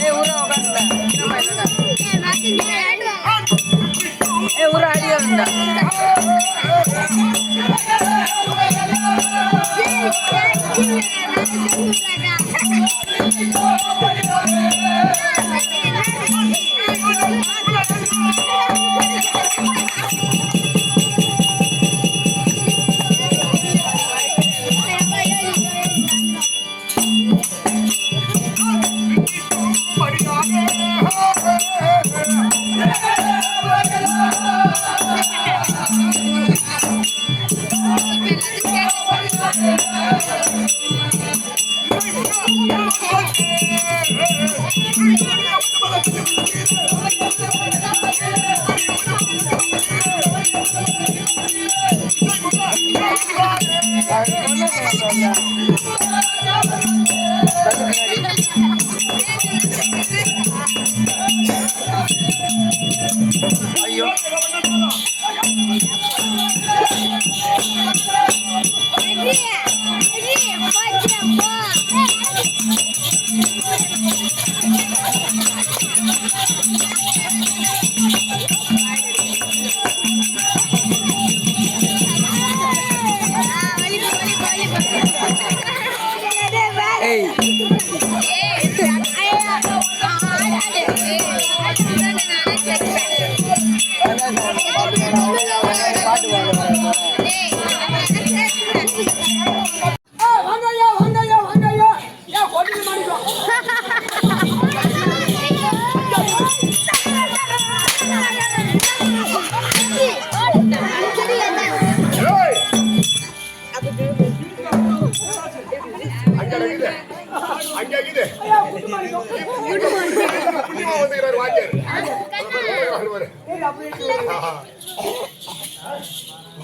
ஏ ஊரா உட்காந்துல ஊரா அடியா இருந்தா. ஐயோ ஏய்.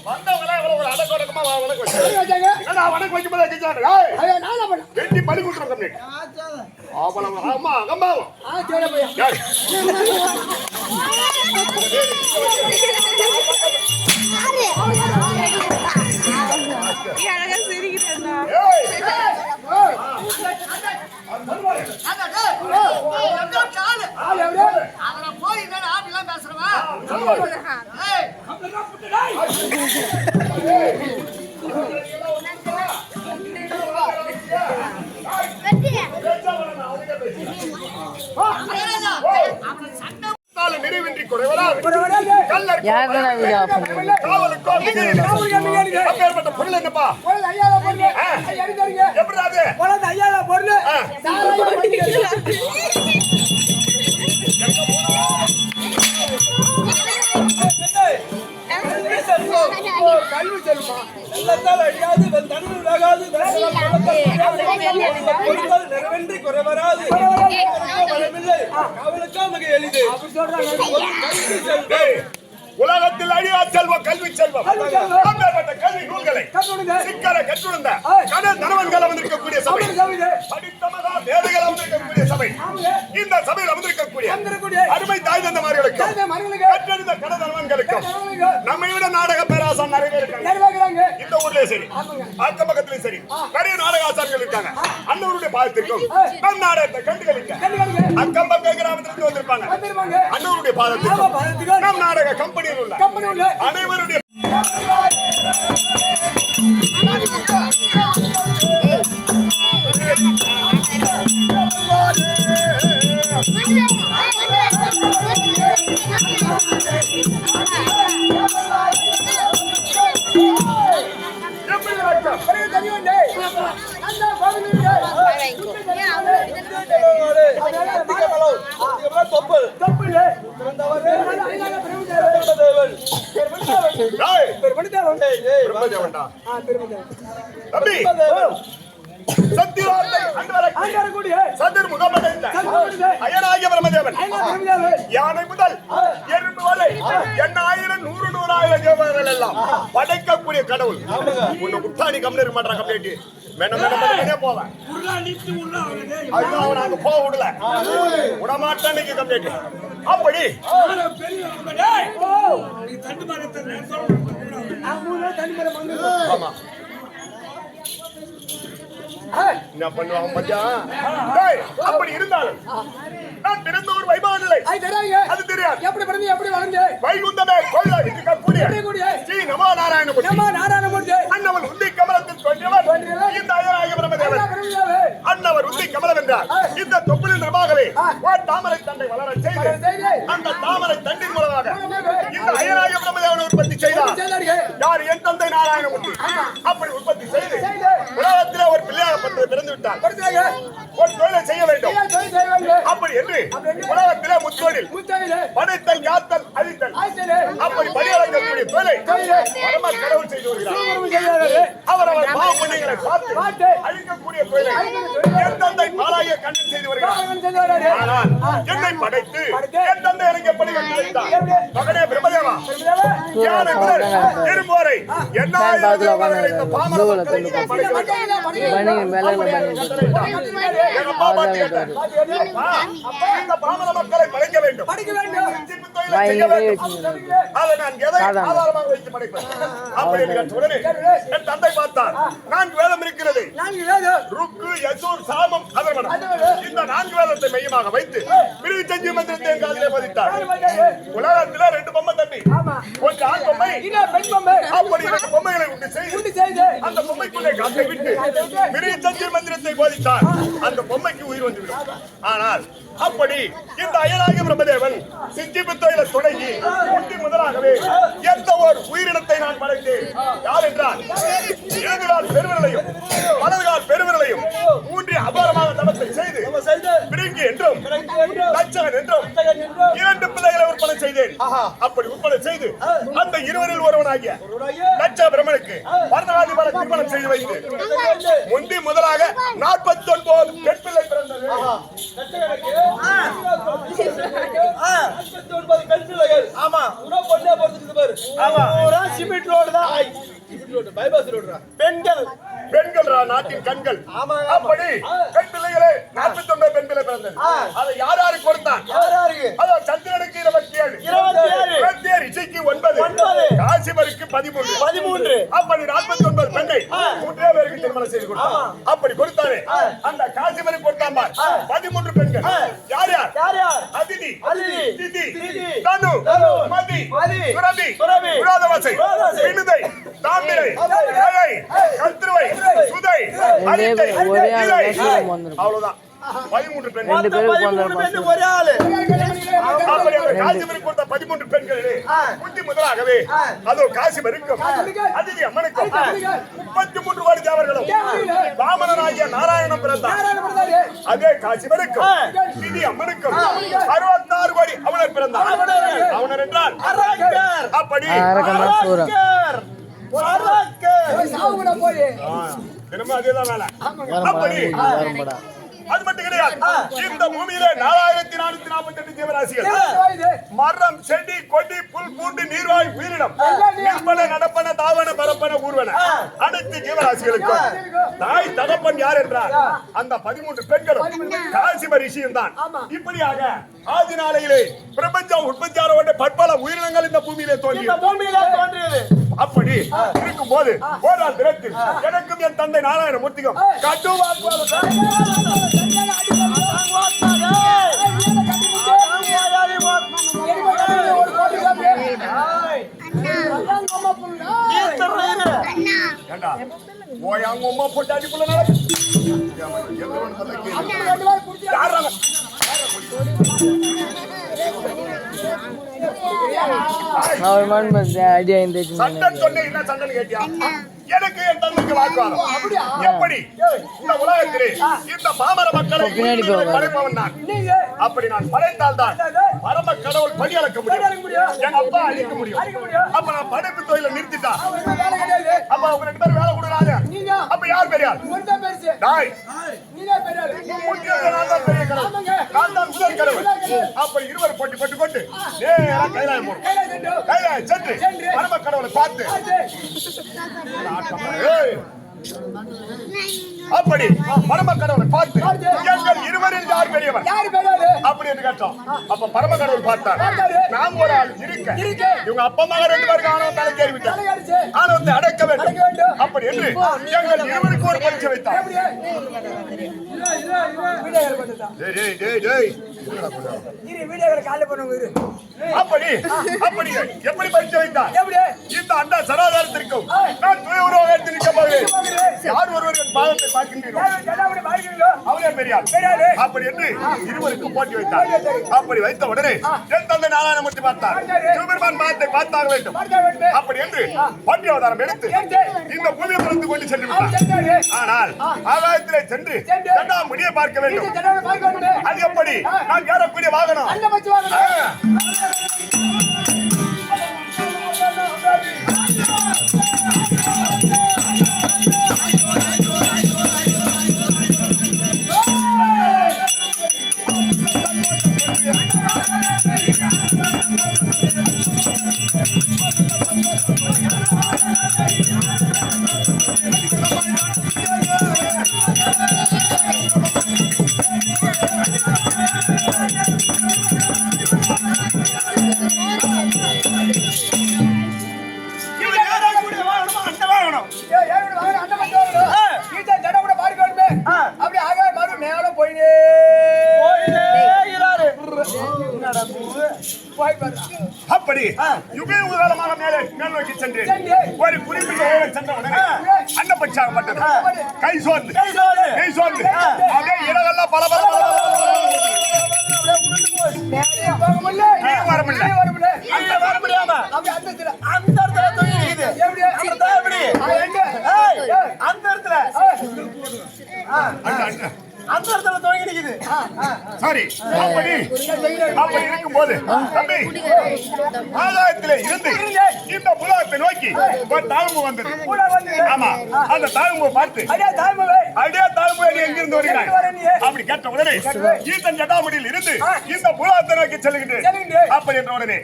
வந்தவங்களா இவ்வளவு ஒரு அடக்கொடக்கமா வா- வணக்கம் வச்சாங்க. என்னடா வணக்கம் வைக்கும்போது அடிச்சாரு? ஏய்! ஐயா நான் என்ன பண்ண வெட்டி பலி கொடுத்துரும் கம்ப்ளீட். அவ்வளவு ஆமா கம்பாவும் ஆ சரி யாருடா வீடியோ ஆஃப். அப்பேற்பட்ட பொருள் என்னப்பா பொருள். ஐயால பொருள் எப்படி அது பொருள் ஐயால பொருள். பண்ணிக்கிறீங்க. கல்வி வெள்ளத்தால் அழியாது வெள்ளத்தால் வெள்ளத்தால் பொருட்கள் நிறைவென்றி குறைவராது. அவளுக்கா மிக எளிது. கல்வி செல்வம். டேய், உலகத்தில் அழியா செல்வம். கல்வி செல்வம். கல்வி நூல்களை சிக்கர கற்றுணர்ந்த ஏய். கன தனவன்கள் அமர்ந்திருக்கக்கூடிய சபை. தமிழ் சவிது படித்த மகா மேதைகள் அமர்ந்திருக்கக்கூடிய சபை. இந்த சபையில் அமர்ந்திருக்கக்கூடிய அருமை தாய் தந்தமார்களுக்கும் கற்றறிந்த தனவன்களுக்கும் கணவனுக்கு நம்மை விட நாடக பேராசம் நிறைய இருக்காங்க இந்த ஊர்லயும் சரி. அக்கம் பக்கத்துலயும் சரி நிறைய நாடக ஆசாரிகள் இருக்காங்க அண்ணவருடைய பாதத்திற்கும் ஏய். நம் நாடகத்தை கண்டுகளிக்க. அக்கம் பக்க கிராமத்திலிருந்து வந்திருப்பாங்க. அண்ணவருடைய ஆமா, பாதத்திற்கும். நம் நாடக கம்பெனியில் உள்ள அனைவருடைய தொப்பல் தப்பில்லை பிறந்தவரே ஐயால பிரபுதேவன் தேவன் ஏய், பிரபுதேவன் சத்தியவார்த்தை ஆண்டாரக்கூடிய சதுர் அயனாகிய பிரபுதேவன் யானை முதல் எறும்பு வரை எண்ணாயிரம் நூறு நூறாயிரம் தேவர்கள் எல்லாம் படைக்கக்கூடிய கடவுள். உன்னை முட்டாணி கம்னு இருக்க மாட்டான் கம்ப்ளீட் மென மென மெனே போவேன். ஐயோ அவன் அங்க போக விடல. விட மாட்டான் கம்ப்ளீட் அப்படி. ஆமா. என்ன பண்ணுவாங்க மச்சான்? டேய், அப்படி இருந்தாலும் நான் பிறந்த ஒரு வைபவ நிலை அது தெரியாது. எப்படி பிறந்து எப்படி வளர்ந்து? வைகுந்தமே கோயிலாக இருக்கக்கூடிய இருக்கக்கூடிய ஸ்ரீ நமோ நாராயண நம்ம நாராயணமூர்த்தி. அன்னவன் உந்தி கமலத்தில் தோன்றியவர். இந்த அயனாய பிரமதேவன் பிரபுஜாவே அன்னவர் உந்தி கமலம் என்றார். இந்த தொப்புளின் நபாகவே ஓர் தாமரை தண்டை வளர செய்து அந்த தாமரை தண்டின் மூலமாக இந்த அயனாய பிரமதேவன் உற்பத்தி செய்தார். யார் என் தந்தை நாராயணமூர்த்தி? அப்படி உற்பத்தி செய்து செய்து. உலகத்திலே ஒரு ஒரு தொழிலை செய்ய வேண்டும். அப்படி என்று உலகத்திலே முத்தொழில் முத்தாயிலே படைத்தல் காத்தல் அழித்தல். ஆய்ச்சலே அப்படி பணியாளர்களுடைய தொழிலை பரம கடவுள் செய்து வருகிறார். அவர் அவர் பாவப்புண்ணியங்களை பார்த்து அழிக்கக்கூடிய தொழிலை என் தந்தை பாலாய கண்ணன் செய்து வருகிறார்? ஆனால் என்னை படைத்து என் தந்தை எனக்கு எப்படி? மகனே வைத்து என் தந்தை பார்த்தார் நான்கு வேதம் இருக்கிறது ருக்கு யசூர் சாமம் அதர்மணம் இந்த நான்கு வேதத்தை மையமாக வைத்து பிரிவு செஞ்சு மந்திரத்தை காதிலே பதித்தார். உலகத்தில் ரெண்டு ஒன்று ஆண் பொம்மை இதோ பெண் பொம்மை. அப்படி இரண்டு பொம்மைகளை உண்டு செய்து உண்டு செய்து. அந்த பொம்மைக்குள்ளே காக்கை விட்டு பிரிவு செஞ்சு மந்திரத்தை போதித்தார் அந்த பொம்மைக்கு உயிர் வந்துவிடும். ஆனால் அப்படி இந்த அயலாக பிரம்மதேவன் சித்திப்பு தொழிலை தொடங்கி உண்டி முதலாகவே எந்த ஒரு உயிரினத்தை நான் படைத்தேன்? யார் என்றால் இடதுகால் பெருவிரலையும் வலதுகால் பெருவிரலையும் ஊன்றி அபாரமாக தவத்தை செய்து பிரிங்கி என்றும் என்றும் இரண்டு உற்பத்தி செய்தேன். அப்படி உற்பத்தி செய்து அந்த இருவரில் ஒருவனாகிய லட்ச பிரம்மனுக்கு வர்ணகாதிபர திருமணம் செய்து வைத்து முந்தி முதலாக நாற்பத்தி ஒன்பது பெண் பிள்ளை பிறந்தது ஆமா. உணவு பொண்ணே பொறுத்துட்டு பாரு. ஆமா. சிமெண்ட் ரோடு தான். பெண்கள். பெண்கள் நாட்டின் கண்கள். அப்படி பெண் பிள்ளைகளே நாற்பத்தி ஒன்பது பெண் பிள்ளை பிறந்தது. அதை யார் யாருக்கு கொடுத்தான் யார் யாருக்கு அதான் சந்திரனுக்கு இருபத்தி ஏழு இருபத்தி ஏழு. இருபத்தி ஏழு இசைக்கு ஒன்பது ஒன்பது. காசிபருக்கு பதிமூன்று. பதிமூன்று. அப்படி நாற்பத்தி ஒன்பது பெண்ணை மூன்றே பேருக்கு திருமணம் செய்து கொடுத்தான் அப்படி கொடுத்தாரு. அந்த காசிபருக்கு கொடுத்தான் பார். பதிமூன்று பெண்கள். யார் யார்? யார் யார்? அதிதி அதிதி, திதி தனு மதி மதி, சுரபி சுரபி, விரோதவசை வினுதை தாமிரை கத்திருவை சுதை அரித்தை. அவ்வளவுதான். பதிமூன்று பெண்கள். ஒரே ஆளு அப்படி அவர் காசிபருக்கு கொடுத்த பதிமூன்று பெண்களிலே முந்தி முதலாகவே. அதோ காசிபருக்கும் அதிதி அம்மனுக்கும். முப்பத்தி மூன்று கோடி தேவர்களும். வாமனனாகிய நாராயணன் பிறந்தார். அதே காசிபருக்கும் நிதி அம்மனுக்கும். அறுபத்தாறு கோடி அவனர் பிறந்தார். அவனர் என்றால் அரக்கர் அப்படி. அதேதான் வேலை. அது மட்டும் கிடையாது. இந்த பூமியிலே நாலாயிரத்தி நானூத்தி நாற்பத்தி எட்டு ஜீவராசிகள்? மரம் செடி கொடி புல் பூண்டு நீர்வாய் உயிரினம். நிற்பன நடப்பன தாவன பரப்பன ஊர்வன. அனைத்து ஜீவராசிகளுக்கும். தாய் தகப்பன் யார் என்றார் அந்த பதிமூன்று பெண்களும் காசிப ரிஷியும் தான் இப்படியாக ஆதி நாளையிலே பிரபஞ்சம் உற்பத்தியாளர் பற்பல உயிரினங்கள் இந்த பூமியிலே இந்த தோன்றியது. அப்படி இருக்கும் போது ஓரால் தினத்தில் எனக்கும் என் தந்தை நாராயணமூர்த்திக்கும் கட்டுவாக்கு ஒரு ஏண்டா ஓய் அவங்க அம்மா போட்டு அடிக்குள்ள நடக்கு எவ்வளவு நல்ல கேள்வி. யார் அவன்? அவர் மண் ஐடியா இருந்துச்சு சண்டன் சொன்னேன் என்ன சண்டன் கேட்டியா எனக்கு என் தந்தைக்கு வாக்குவாதம் எப்படி? இந்த உலகத்திலே இந்த பாமர மக்களை. படைப்பவன் நான். நீங்க அப்படி நான் படைத்தால் தான் பரம கடவுள் படி அளக்க முடியும். எங்க அப்பா அழிக்க முடியும். அப்ப நான் படைப்பு தொழில நிறுத்திட்டா? அப்ப அவங்க ரெண்டு பேரும் வேலை நீங்க அப்ப யார் பெரியார்? கடவுள் அப்ப இருவர் போட்டி போட்டு கொண்டு நேரா கைலாயம் போடும் கைலாயம் சென்று. பரம கடவுளை பார்த்து. அப்படி பரம கடவுளை பார்த்து. இருவரில் யார் பெரியவர்? யாரு பெரியாரு அப்படி என்று கேட்டோம் அப்ப பரம கடவுள் பார்த்தார். நாம் ஒரு ஆள் இருக்க. இவங்க அப்பா மகன் ரெண்டு பேருக்கு ஆணவம் தலைக்கேறி விட்டார். தலையடிச்சு. ஆணவத்தை அடக்க வேண்டும். அப்படி என்று எங்கள் இருவருக்கு ஒரு பரிசு வைத்தார். அப்படி அப்படி எப்படி பரிசு வைத்தார்? இந்த அண்டா சராதாரத்திற்கும் நான் துணை உருவாக எடுத்து நிற்க போகிறேன். யார் ஒருவர் பாதத்தை பார்க்கின்றீர்கள்? பெரியார். அப்படி என்று இருவருக்கு போட்டி வைத்தார் அப்படி வைத்த உடனே என் தந்தை நாராயணமூர்த்தி பார்த்தார் சிவபெருமான் பாதத்தை பார்த்தாக வேண்டும். அப்படி என்று பட்டி அவதாரம் எடுத்து. இந்த பூமியை பிறந்து கொண்டு சென்று விட்டார். ஆனால் ஆகாயத்திலே சென்று. இரண்டாம் முடியை பார்க்க வேண்டும். அது எப்படி நான் ஏறக்கூடிய வாகனம் அப்படியே ஆகாயம் மறு மேல போயினே போய் பாரு. அப்படி யுக காலமாக மேலே மேல் நோக்கி சென்று. ஒரு குறிப்பிட்ட ஊரில் சென்ற உடனே அன்னப்பட்சாகப்பட்டது கை சோர்ந்து. கை சோர்ந்து. கை சோர்ந்து. அப்படியே இடங்கள்லாம் பல பல வர முடியல. வர முடியாம. அந்த இடத்துல தொங்கி நிக்குது எப்படி? அப்புறம் தான் எப்படி ஆ, எங்க? ஏய், ஏய், அந்த இடத்துல ஏய். அங்க, அங்க. அந்த இடத்துல தொங்கி நிக்குது. சாரி அப்படி அப்படி இருக்கும்போது தம்பி ஆதாயத்திலே இருந்து இந்த புலகத்தை நோக்கி ஒரு தாழ்வு வந்தது. ஆமா அந்த தாழ்வு பார்த்து அடியா தாழ்வு நீ எங்கிருந்து வருகிறாய்? அப்படி கேட்ட உடனே ஈசன் ஜட்டாமுடியில் இருந்து இந்த புலகத்தை நோக்கி செல்கின்றேன் அப்படி என்ற உடனே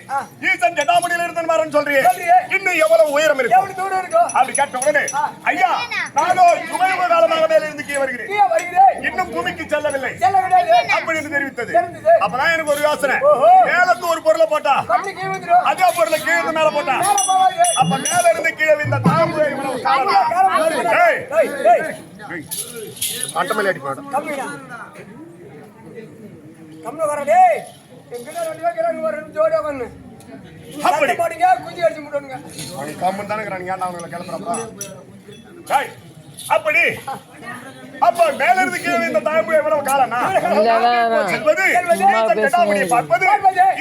ஈசன் ஜட்டாமுடியில் இருந்து வரேன் சொல்றியே. இன்னும் எவ்வளவு உயரம் இருக்கு அப்படி கேட்ட உடனே ஐயா நானோ சுமையுக காலமாக மேல இருந்து கீழே வருகிறேன். இன்னும் பூமிக்கு செல்லவில்லை செல்லவில்லை. கிடையாது. அப்படி என்று தெரிவித்தது. அப்பதான் எனக்கு ஒரு யோசனை. மேலத்து ஒரு பொருளை போட்டா. அதே பொருளை கீழே மேல போட்டா. அப்ப மேல இருந்து கீழே இந்த ஏய். அட்டமலை அடி போடு. கம்மிடா. கம்முனு வர டேய். எங்கிட்ட ரெண்டு பேர் ஒரு ஜோடியா உட்கார்ந்து. அப்படி. போடுங்க, குஞ்சு அடிச்சு முட்டுங்க. அவனுக்கு கம்முன்னு தானே இருக்கிறானுங்க, அப்படி அப்ப மேல இருந்து கீழே இந்த தாழ்வு எவ்வளவு. செல்வது. பார்ப்பது,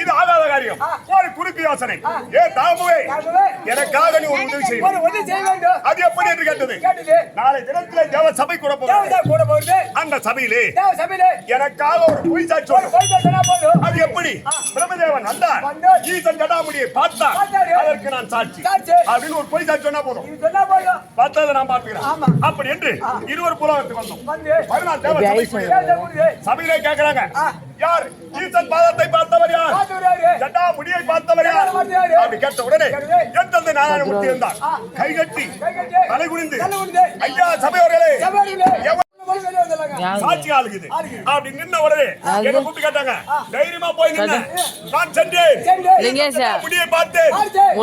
இது ஆகாத காரியம் ஒரு குறுக்கு யோசனை ஏ தாமுவே. எனக்காக நீ ஒரு உதவி செய்ய. அது எப்படி என்று கேட்டது. நாளை தினத்திலே தேவ சபை கூட போகுது. அந்த சபையிலே எனக்காக ஒரு பொய் சாட்சி. அது எப்படி பிரம்மதேவன் வந்தார். ஈசன் பார்த்தார் பார்த்தாரு. அதற்கு நான் சாட்சி. அப்படின்னு ஒரு பொய் சாட்சி சொன்னா போதும். பார்த்ததை நான் பார்த்துக்கிறேன் ஆமா. அப்படி என்று இருவர் புலகத்துக்கு வந்தோம் வந்து மறுநாள். சபையிலே கேட்கிறாங்க. யார் ஈசன் பாதத்தை பார்த்தவர் யார். ஜட்டா முடியை பார்த்தவர் யார். அப்படி கேட்ட உடனே கேட்டது. என் தந்தை நாராயணமூர்த்தி இருந்தார் ஆ. கை கட்டி கை கட்டி. தலை குனிந்து தலை குனிந்து. ஐயா சபையோர்களே சாட்சி ஆளுகுது. அப்படி நின்ன உடனே? என்ன கூப்பிட்டு கேட்டாங்க? தைரியமா போய் நின்ன. நான் சென்றேன். லிங்கேஷா? பார்த்து.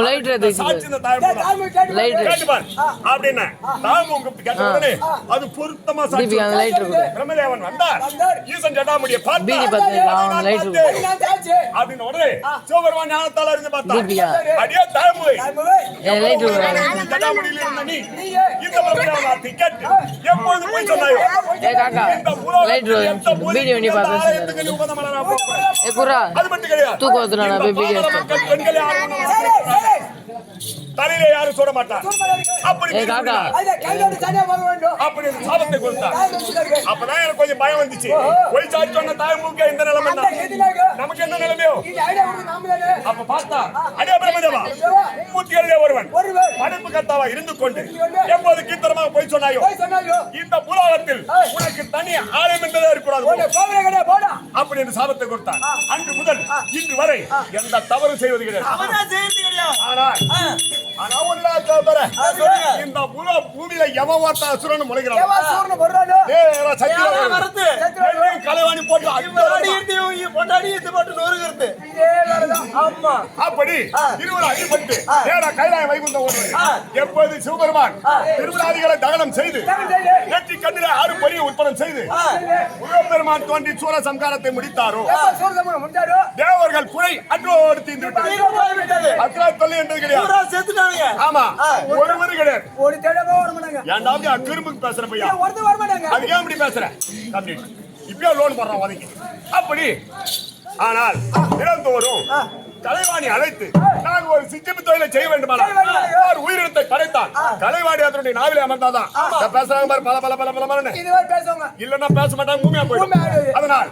லைட் சாட்சி இந்த தாய் கேட்டு Light. பாரு. கூப்பிட்டு கேட்ட உடனே அது பொருத்தமா சாட்சி தீபிகா அந்த லைட் இருக்குது பிரம்மதேவன் வந்தார். வந்தார். ஈசன் ஜடாமுடியை பார்த்தார். பீடி பத்திரிக்கை, அவன் உடனே சிவபெருமான் ஞானத்தால இருந்து தீபிகா. அடியே தாழ்முறை தாய்மொழி. என் லைட் இருக்குது ஜடாமுடியில் இருந்த நீ நீயே. இந்த பிரம்மதேவன் வார்த்தை கேட்டு எப்பொழுது போய் சொன்னாயோ? ஏ காக்கா. லைட் வீடியோ நீ பார்த்து. ஏ குரா தூக்கம் வருதுடா, நான் போய் வீடியோ தலையிலே யாரும் சுட மாட்டார். அப்படி. அப்படி சாபத்தை கொடுத்தார். அப்பதான் எனக்கு கொஞ்சம் பயம் வந்துச்சு. போய் சாட்சி சொன்ன தாய் மூக்க இந்த நிலைமை நமக்கு என்ன நிலைமையோ. அப்ப பார்த்தா அடே பிரம்மதேவா மும்மூர்த்திகளிலே ஒருவன். படைப்பு கர்த்தாவா இருந்து கொண்டு எப்போது கீர்த்தனமாக போய் சொன்னாயோ? இந்த புலாகத்தில் உனக்கு தனி ஆலயம் என்பதே இருக்கக்கூடாது. அப்படி என்று சாபத்தை கொடுத்தார் அன்று முதல் இன்று வரை எந்த தவறு செய்வது கிடையாது. ஆனால் ஆனா. சொல்லுங்க. இந்த பூலோ பூமியில எவன் ஒருத்தன் அசுரன்னு முளைக்கிறான் கலைவாணி போட்டு பொண்டாடி. ஆமா அப்படி இருவர் அடிபட்டு கைலாய ஆ. எப்போது சிவபெருமான் திருவிழாதிகளை தகனம் செய்து தகனம் செய்து. நெற்றி கண்ணில ஆறு பொரிய உற்பத்தம் செய்து. முருகப்பெருமான் தோன்றி சூர சம்காரத்தை முடித்தாரோ? தேவர்கள் குறை அன்றோடு தீர்ந்து விட்டது. அக்கா தொல்லை என்றது கிடையாது ஆமா. ஒருவரு கிடையாது ஒரு தடவை வர மாட்டாங்க. ஏன்டாவது அக்கிரும்புக்கு பேசுற பையா ஏன் ஒருத்தர் வர மாட்டாங்க. அது ஏன் இப்படி பேசுற? கம்ப்ளீட் இப்பயே லோன் போடுறான் உதவி அப்படி. ஆனால் தினந்தோறும் கலைவாணி அழைத்து நாங்க ஒரு சிக்கிப்பு தொழிலை செய்ய வேண்டுமானால் செய்ய வேண்டும். ஒரு உயிரினத்தை படைத்தான் கலைவாணி அதனுடைய நாவிலே அமர்ந்தாதான். பேசுறாங்க பாரு பல பல பல பல இல்லன்னா பேச மாட்டாங்க பூமியா போயிடும். பூமியா போயிடும். அதனால்